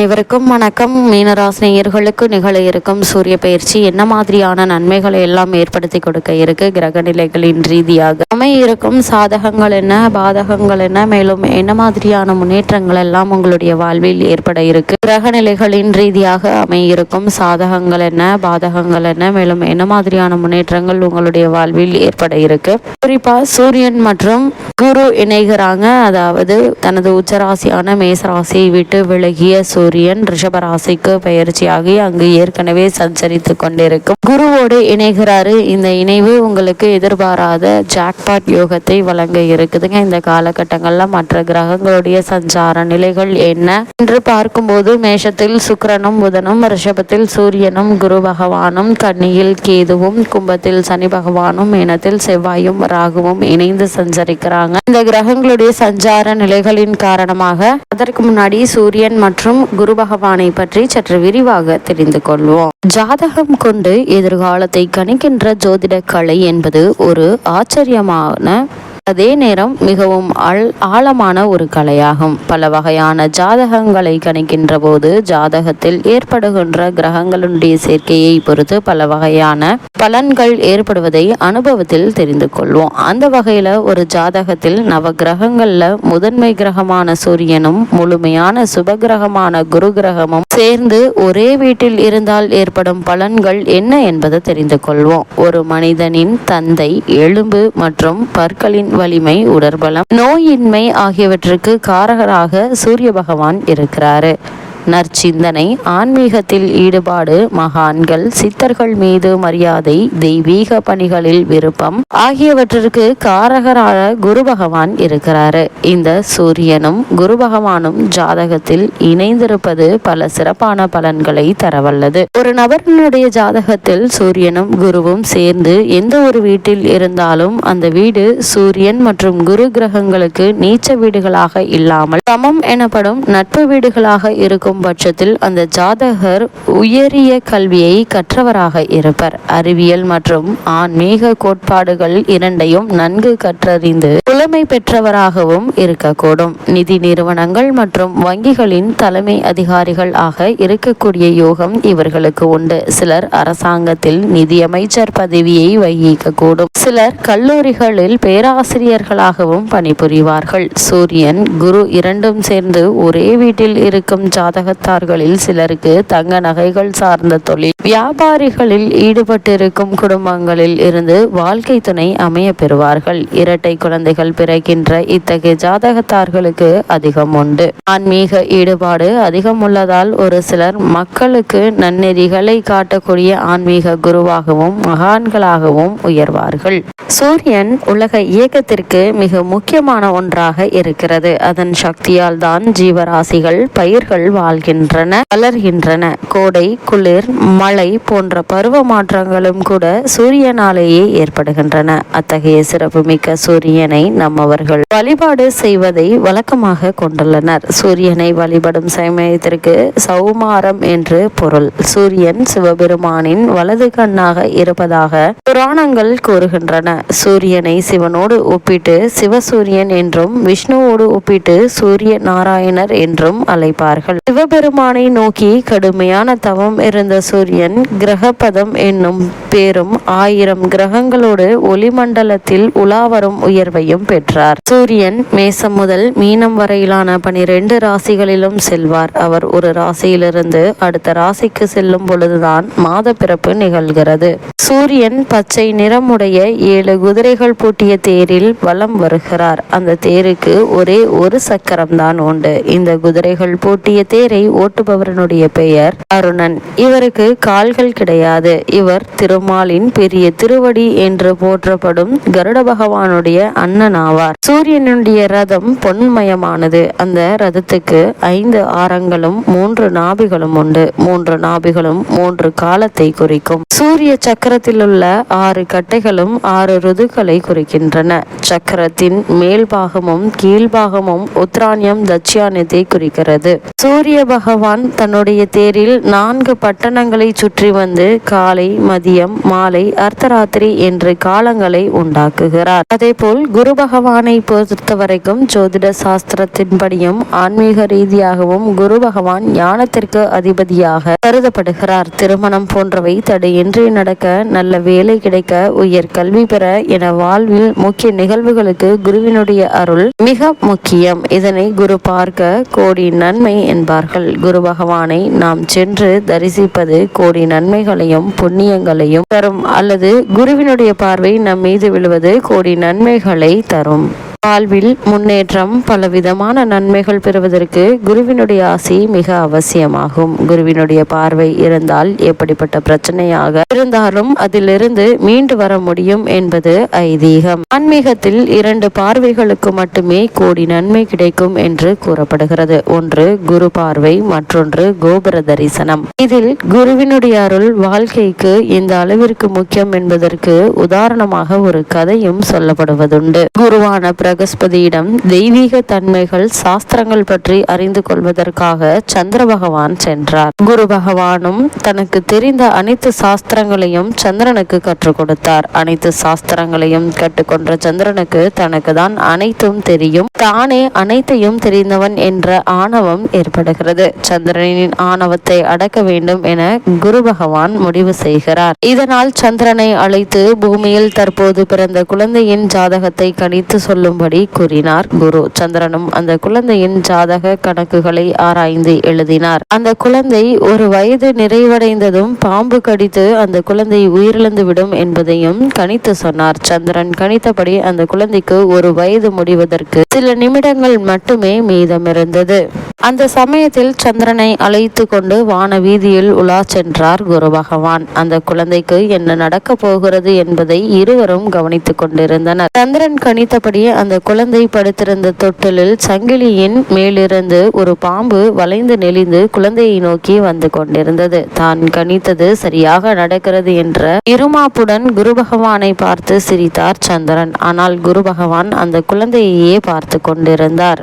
அனைவருக்கும் வணக்கம். மீனராசினியர்களுக்கு நிகழ இருக்கும் சூரிய பயிற்சி என்ன மாதிரியான நன்மைகளை எல்லாம் ஏற்படுத்தி கொடுக்க இருக்கு? கிரக நிலைகளின் ரீதியாக அமைய இருக்கும் சாதகங்கள் என்ன? பாதகங்கள் என்ன? மேலும் என்ன மாதிரியான முன்னேற்றங்கள் எல்லாம் உங்களுடைய வாழ்வில் ஏற்பட இருக்கு? கிரக நிலைகளின் ரீதியாக அமைய இருக்கும் சாதகங்கள் என்ன? பாதகங்கள் என்ன? மேலும் என்ன மாதிரியான முன்னேற்றங்கள் உங்களுடைய வாழ்வில் ஏற்பட இருக்கு? குறிப்பா சூரியன் மற்றும் குரு இணைகிறாங்க. அதாவது தனது உச்சராசியான மேசராசியை விட்டு விலகிய சூரியன் ரிஷபராசிக்கு பயிற்சியாகி அங்கு ஏற்கனவே சஞ்சரித்து கொண்டிருக்கும். குருவோடு இணைகிறாரு. இந்த இணைவு உங்களுக்கு எதிர்பாராத ஜாக்பாட் யோகத்தை வழங்க இருக்குதுங்க. இந்த காலகட்டங்கள்ல மற்ற கிரகங்களுடைய சஞ்சார நிலைகள் என்ன என்று பார்க்கும்போது மேஷத்தில் சுக்கரனும் புதனும் ரிஷபத்தில் சூரியனும் குரு பகவானும் கன்னியில் கேதுவும் கும்பத்தில் சனி பகவானும் இனத்தில் செவ்வாயும் ராகுவும் இணைந்து சஞ்சரிக்கிறாங்க. இந்த கிரகங்களுடைய சஞ்சார நிலைகளின் காரணமாக அதற்கு முன்னாடி சூரியன் மற்றும் குரு பகவானை பற்றி சற்று விரிவாக தெரிந்து கொள்வோம். ஜாதகம் கொண்டு எதிர்காலத்தை கணிக்கின்ற ஜோதிட கலை என்பது ஒரு ஆச்சரியமான அதே நேரம் மிகவும் ஆழ் ஆழமான ஒரு கலையாகும். பல வகையான ஜாதகங்களை கணிக்கின்ற போது ஜாதகத்தில் ஏற்படுகின்ற கிரகங்களுடைய சேர்க்கையை பொறுத்து பல வகையான பலன்கள் ஏற்படுவதை அனுபவத்தில் தெரிந்து கொள்வோம். அந்த வகையில ஒரு ஜாதகத்தில் நவ கிரகங்கள்ல முதன்மை கிரகமான சூரியனும் முழுமையான சுபகிரகமான குரு கிரகமும் சேர்ந்து ஒரே வீட்டில் இருந்தால் ஏற்படும் பலன்கள் என்ன என்பதை தெரிந்து கொள்வோம். ஒரு மனிதனின் தந்தை எலும்பு மற்றும் பற்களின் வலிமை உடற்பலம் நோயின்மை ஆகியவற்றுக்கு காரகராக சூரிய பகவான் இருக்கிறாரு. நற்சிந்தனை ஆன்மீகத்தில் ஈடுபாடு மகான்கள் சித்தர்கள் மீது மரியாதை தெய்வீக பணிகளில் விருப்பம் ஆகியவற்றிற்கு காரகராக குரு பகவான் இருக்கிறாரு. இந்த சூரியனும் குரு பகவானும் ஜாதகத்தில் இணைந்திருப்பது பல சிறப்பான பலன்களை தரவல்லது. ஒரு நபரினுடைய ஜாதகத்தில் சூரியனும் குருவும் சேர்ந்து எந்த ஒரு வீட்டில் இருந்தாலும் அந்த வீடு சூரியன் மற்றும் குரு கிரகங்களுக்கு நீச்ச வீடுகளாக இல்லாமல் சமம் எனப்படும் நட்பு வீடுகளாக இருக்கும் பட்சத்தில் அந்த ஜாதகர் உயரிய கல்வியை கற்றவராக இருப்பர். அறிவியல் மற்றும் ஆன்மீக கோட்பாடுகள் இரண்டையும் நன்கு கற்றறிந்து புலமை பெற்றவராகவும் இருக்கக்கூடும். நிதி நிறுவனங்கள் மற்றும் வங்கிகளின் தலைமை அதிகாரிகள் ஆக இருக்கக்கூடிய யோகம் இவர்களுக்கு உண்டு. சிலர் அரசாங்கத்தில் நிதியமைச்சர் பதவியை வகிக்கக்கூடும். சிலர் கல்லூரிகளில் பேராசிரியர்களாகவும் பணிபுரிவார்கள். சூரியன் குரு இரண்டும் சேர்ந்து ஒரே வீட்டில் இருக்கும் ஜாதக உலகத்தார்களில் சிலருக்கு தங்க நகைகள் சார்ந்த தொழில் வியாபாரிகளில் ஈடுபட்டிருக்கும் குடும்பங்களில் இருந்து வாழ்க்கை துணை அமைய பெறுவார்கள். இரட்டை குழந்தைகள் பிறக்கின்ற இத்தகைய ஜாதகத்தார்களுக்கு அதிகம் உண்டு. ஆன்மீக ஈடுபாடு அதிகம் உள்ளதால் ஒரு சிலர் மக்களுக்கு நன்னெறிகளை காட்டக்கூடிய ஆன்மீக குருவாகவும் மகான்களாகவும் உயர்வார்கள். சூரியன் உலக இயக்கத்திற்கு மிக முக்கியமான ஒன்றாக இருக்கிறது. அதன் சக்தியால் தான் ஜீவராசிகள் பயிர்கள் வாழ்கின்றன வளர்கின்றன கோடை குளிர் மழை போன்ற பருவ மாற்றங்களும் கூட சூரியனாலேயே ஏற்படுகின்றன. அத்தகைய சிறப்புமிக்க சூரியனை நம்மவர்கள் வழிபாடு செய்வதை வழக்கமாக கொண்டுள்ளனர். சூரியனை வழிபடும் சமயத்திற்கு சௌமாரம் என்று பொருள். சூரியன் சிவபெருமானின் வலது கண்ணாக இருப்பதாக புராணங்கள் கூறுகின்றன. சூரியனை சிவனோடு ஒப்பிட்டு சிவசூரியன் என்றும் விஷ்ணுவோடு ஒப்பிட்டு சூரிய நாராயணர் என்றும் அழைப்பார்கள். சிவபெருமானை நோக்கி கடுமையான தவம் இருந்த சூரியன் கிரகபதம் என்னும் பேரும் ஆயிரம் கிரகங்களோடு ஒளிமண்டலத்தில் உலாவரும் உயர்வையும் பெற்றார். சூரியன் மேசம் முதல் மீனம் வரையிலான பனிரெண்டு ராசிகளிலும் செல்வார். அவர் ஒரு ராசியிலிருந்து அடுத்த ராசிக்கு செல்லும் பொழுதுதான் மாத பிறப்பு நிகழ்கிறது. சூரியன் பச்சை நிறமுடைய ஏழு குதிரைகள் பூட்டிய தேரில் வலம் வருகிறார். அந்த தேருக்கு ஒரே ஒரு சக்கரம் தான் உண்டு. இந்த குதிரைகள் பூட்டிய தேர் ஓட்டுபவரனுடைய பெயர் அருணன். இவருக்கு கால்கள் கிடையாது. இவர் திருமாலின் பெரிய திருவடி என்று போற்றப்படும் கருட பகவானுடைய அண்ணன் ஆவார். சூரியனுடைய ரதம் பொன்மயமானது. அந்த ரதத்துக்கு ஐந்து ஆரங்களும் மூன்று நாபிகளும் உண்டு. மூன்று நாபிகளும் மூன்று காலத்தை குறிக்கும். சூரிய சக்கரத்தில் உள்ள ஆறு கட்டைகளும் ஆறு ருதுக்களை குறிக்கின்றன. சக்கரத்தின் மேல் பாகமும் கீழ்பாகமும் உத்ராணியம் தட்சியானத்தை குறிக்கிறது. சூரிய சூரிய பகவான் தன்னுடைய தேரில் நான்கு பட்டணங்களை சுற்றி வந்து காலை மதியம் மாலை அர்த்தராத்திரி என்று காலங்களை உண்டாக்குகிறார். அதேபோல் குரு பகவானை பொறுத்தவரைக்கும் ஜோதிட சாஸ்திரத்தின்படியும் ஆன்மீக ரீதியாகவும் குரு பகவான் ஞானத்திற்கு அதிபதியாக கருதப்படுகிறார். திருமணம் போன்றவை தடையின்றி நடக்க நல்ல வேலை கிடைக்க உயர் கல்வி பெற என வாழ்வில் முக்கிய நிகழ்வுகளுக்கு குருவினுடைய அருள் மிக முக்கியம். இதனை குரு பார்க்க கோடி நன்மை என்பார்கள். குரு பகவானை நாம் சென்று தரிசிப்பது கோடி நன்மைகளையும் புண்ணியங்களையும் தரும். அல்லது குருவினுடைய பார்வை நம் மீது விழுவது கோடி நன்மைகளை தரும். வாழ்வில் முன்னேற்றம் பலவிதமான நன்மைகள் பெறுவதற்கு குருவினுடைய ஆசி மிக அவசியமாகும். குருவினுடைய பார்வை இருந்தால் எப்படிப்பட்ட பிரச்சனையாக இருந்தாலும் அதிலிருந்து மீண்டு வர முடியும் என்பது ஐதீகம். ஆன்மீகத்தில் இரண்டு பார்வைகளுக்கு மட்டுமே கோடி நன்மை கிடைக்கும் என்று கூறப்படுகிறது. ஒன்று குரு பார்வை மற்றொன்று கோபுர தரிசனம். இதில் குருவினுடைய அருள் வாழ்க்கைக்கு இந்த அளவிற்கு முக்கியம் என்பதற்கு உதாரணமாக ஒரு கதையும் சொல்லப்படுவதுண்டு. குருவான பிரகஸ்பதியிடம் தெய்வீக தன்மைகள் சாஸ்திரங்கள் பற்றி அறிந்து கொள்வதற்காக சந்திர பகவான் சென்றார். குரு பகவானும் தனக்கு தெரிந்த அனைத்து சாஸ்திரங்களையும் சந்திரனுக்கு கற்றுக் கொடுத்தார். அனைத்து சாஸ்திரங்களையும் கற்றுக்கொண்ட சந்திரனுக்கு தனக்கு தான் அனைத்தும் தெரியும். தானே அனைத்தையும் தெரிந்தவன் என்ற ஆணவம் ஏற்படுகிறது. சந்திரனின் ஆணவத்தை அடக்க வேண்டும் என குரு பகவான் முடிவு செய்கிறார். இதனால் சந்திரனை அழைத்து பூமியில் தற்போது பிறந்த குழந்தையின் ஜாதகத்தை கணித்து சொல்லும் சொல்லும்படி கூறினார் குரு. சந்திரனும் அந்த குழந்தையின் ஜாதக கணக்குகளை ஆராய்ந்து எழுதினார். அந்த குழந்தை ஒரு வயது நிறைவடைந்ததும் பாம்பு கடித்து அந்த குழந்தை உயிரிழந்து விடும் என்பதையும் கணித்து சொன்னார். சந்திரன் கணித்தபடி அந்த குழந்தைக்கு ஒரு வயது முடிவதற்கு சில நிமிடங்கள் மட்டுமே மீதமிருந்தது. அந்த சமயத்தில் சந்திரனை அழைத்து கொண்டு வான வீதியில் உலா சென்றார் குரு பகவான். அந்த குழந்தைக்கு என்ன நடக்க போகிறது என்பதை இருவரும் கவனித்துக் கொண்டிருந்தனர். சந்திரன் கணித்தபடி அந்த அந்த குழந்தை படுத்திருந்த தொட்டிலில் சங்கிலியின் மேலிருந்து ஒரு பாம்பு வளைந்து நெளிந்து குழந்தையை நோக்கி வந்து கொண்டிருந்தது. தான் கணித்தது சரியாக நடக்கிறது என்ற இருமாப்புடன் குரு பகவானை பார்த்து சிரித்தார் சந்திரன். ஆனால் குரு பகவான் அந்த குழந்தையையே பார்த்து கொண்டிருந்தார்.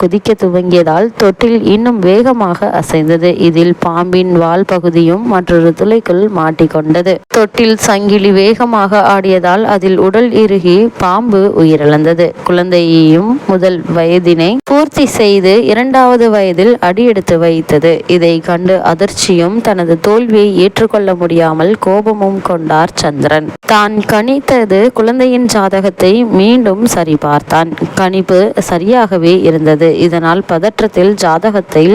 குதிக்க துவங்கியதால் தொட்டில் இன்னும் வேகமாக அசைந்தது. இதில் பாம்பின் வால் பகுதியும் மற்றொரு துளைக்குள் மாட்டிக்கொண்டது. தொட்டில் சங்கிலி வேகமாக ஆடியதால் அதில் உடல் இறுகி பாம்பு உயிரிழந்தது. குழந்தையையும் முதல் வயதினை பூர்த்தி செய்து இரண்டாவது வயதில் அடியெடுத்து வைத்தது. இதை கண்டு அதிர்ச்சியும் தனது தோல்வியை ஏற்றுக்கொள்ள முடியாமல் கோபமும் கொண்டார் சந்திரன். தான் கணித்தது குழந்தையின் ஜாதகத்தை மீண்டும் சரிபார்த்தான். கணிப்பு சரியாகவே இருந்தது. இதனால் பதற்றத்தில் ஜாதகத்தில்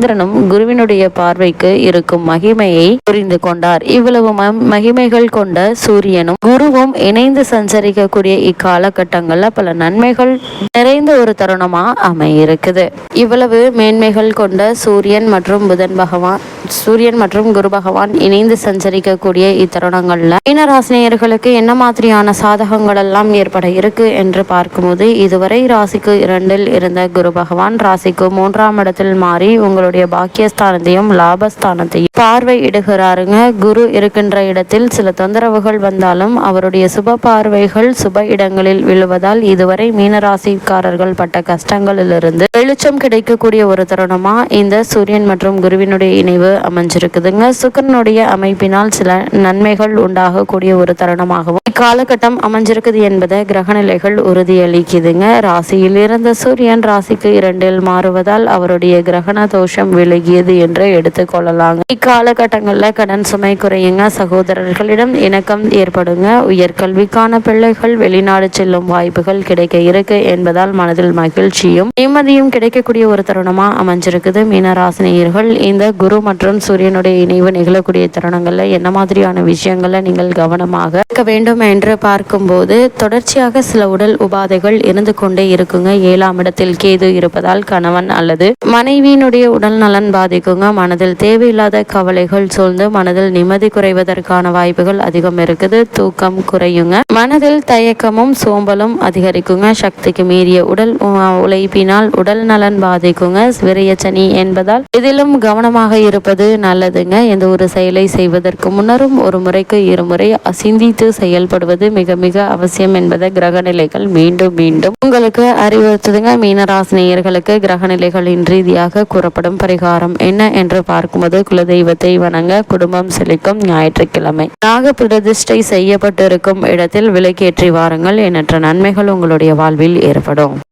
சந்திரனும் குருவினுடைய பார்வைக்கு இருக்கும் மகிமையை புரிந்து கொண்டார். இவ்வளவு மகிமைகள் கொண்ட சூரியனும் குருவும் இணைந்து சஞ்சரிக்கக்கூடிய இக்காலகட்டங்கள்ல பல நன்மைகள் நிறைந்த ஒரு தருணமா அமையிருக்குது. இவ்வளவு மேன்மைகள் கொண்ட சூரியன் மற்றும் புதன் பகவான் சூரியன் மற்றும் குரு பகவான் இணைந்து சஞ்சரிக்கக்கூடிய இத்தருணங்கள்ல. மீனராசினியர்களுக்கு என்ன மாதிரியான சாதகங்கள் எல்லாம் ஏற்பட இருக்கு என்று பார்க்கும்போது இதுவரை ராசிக்கு இரண்டில் இருந்த குரு பகவான் ராசிக்கு மூன்றாம் இடத்தில் மாறி உங்களுடைய பாக்கியஸ்தானத்தையும் லாபஸ்தானத்தையும் பார்வையிடுகிறாருங்க. குரு இருக்கின்ற இடத்தில் சில தொந்தரவுகள் வந்தாலும் அவருடைய சுப பார்வைகள் சுப இடங்களில் விழுவதால் இதுவரை மீனராசிக்காரர்கள் பட்ட கஷ்டங்களிலிருந்து வெளிச்சம் கிடைக்கக்கூடிய ஒரு தருணமா இந்த சூரியன் மற்றும் குருவினுடைய இணைவு? அமைஞ்சிருக்குதுங்க. சுக்கரனுடைய அமைப்பினால் சில நன்மைகள் உண்டாகக்கூடிய ஒரு தருணமாகவும் இக்காலகட்டம் அமைஞ்சிருக்குது என்பதை கிரகநிலைகள் உறுதியளிக்குதுங்க. ராசியில் இருந்த சூரியன் ராசிக்கு இரண்டில் மாறுவதால் அவருடைய கிரகண தோஷம் விலகியது என்று எடுத்துக்கொள்ளலாங்க இக்காலகட்டங்களில் கடன் சுமை குறையுங்க. சகோதரர்களிடம் இணக்கம் ஏற்படுங்க. உயர்கல்விக்கான பிள்ளைகள் வெளிநாடு செல்லும் வாய்ப்புகள் கிடைக்க இருக்கு என்பதால் மனதில் மகிழ்ச்சியும் நிம்மதியும் கிடைக்கக்கூடிய ஒரு தருணமா அமைஞ்சிருக்குது. மீனராசினியர்கள் இந்த குரு மற்றும் சூரியனுடைய இணைவு நிகழக்கூடிய தருணங்களில் என்ன மாதிரியான விஷயங்களை நீங்கள் கவனமாக இருக்க வேண்டும் என்று பார்க்கும்போது தொடர்ச்சியாக சில உடல் உபாதைகள் இருந்து கொண்டே இருக்குங்க. ஏழாம் இடத்தில் கேது இருப்பதால் கணவன் அல்லது மனைவியினுடைய உடல் நலன் பாதிக்குங்க. மனதில் தேவையில்லாத கவலைகள் சூழ்ந்து மனதில் நிம்மதி குறைவதற்கான வாய்ப்புகள் அதிகம் இருக்குது. தூக்கம் குறையுங்க. மனதில் தயக்கமும் சோம்பலும் அதிகரிக்குங்க. சக்திக்கு மீறிய உடல் உ- உழைப்பினால் உடல் நலன் பாதிக்குங்க. விரையச்சனி என்பதால் இதிலும் கவனமாக இருப்ப இருப்பது நல்லதுங்க. எந்த ஒரு செயலை செய்வதற்கு முன்னரும் ஒரு முறைக்கு இருமுறை சிந்தித்து செயல்படுவது மிக மிக அவசியம் என்பதை கிரகநிலைகள் மீண்டும் மீண்டும் உங்களுக்கு அறிவுறுத்துதுங்க. மீனராசினியர்களுக்கு கிரகநிலைகளின் ரீதியாக கூறப்படும் பரிகாரம் என்ன என்று பார்க்கும்போது குலதெய்வத்தை வணங்க குடும்பம் செழிக்கும் ஞாயிற்றுக்கிழமை. நாக பிரதிஷ்டை செய்யப்பட்டிருக்கும் இடத்தில் விளக்கேற்றி வாருங்கள். எண்ணற்ற நன்மைகள் உங்களுடைய வாழ்வில் ஏற்படும்.